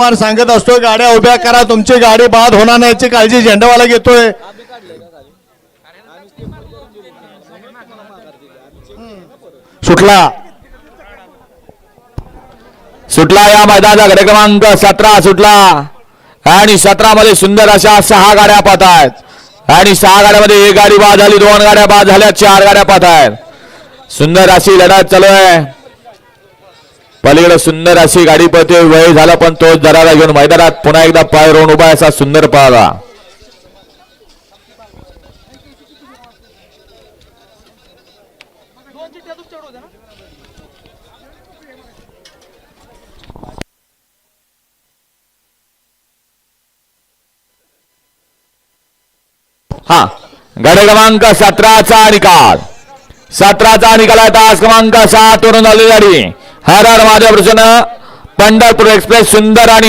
वारंवार सांगत असतो गाड्या उभ्या करा तुमची गाडी बाद होणार नाही याची काळजी झेंडावाला घेतोय. सुटला. सुटला या मैदानाचा गड क्रमांक सतरा सुटला. आणि सतरा मध्ये सुंदर अशा सहा गाड्या पाहत आहेत. आणि सहा गाड्यामध्ये एक गाडी बाद झाली दोन गाड्या बाद झाल्या चार गाड्या पाहत आहेत. सुंदर अशी लढत चालू आहे. पलीकडे सुंदर अशी गाडी पळते वय झाला पण तो जराला घेऊन मैदानात पुन्हा एकदा पाय रोवून उभा आहे असा सुंदर पळाला हा गड क्रमांक सतराचा निकाल. सतराचा निकाल आहे तास क्रमांक सात वरून झाली गाडी. हर हर महादेव प्रसन्न पंढरपूर एक्सप्रेस सुंदर आणि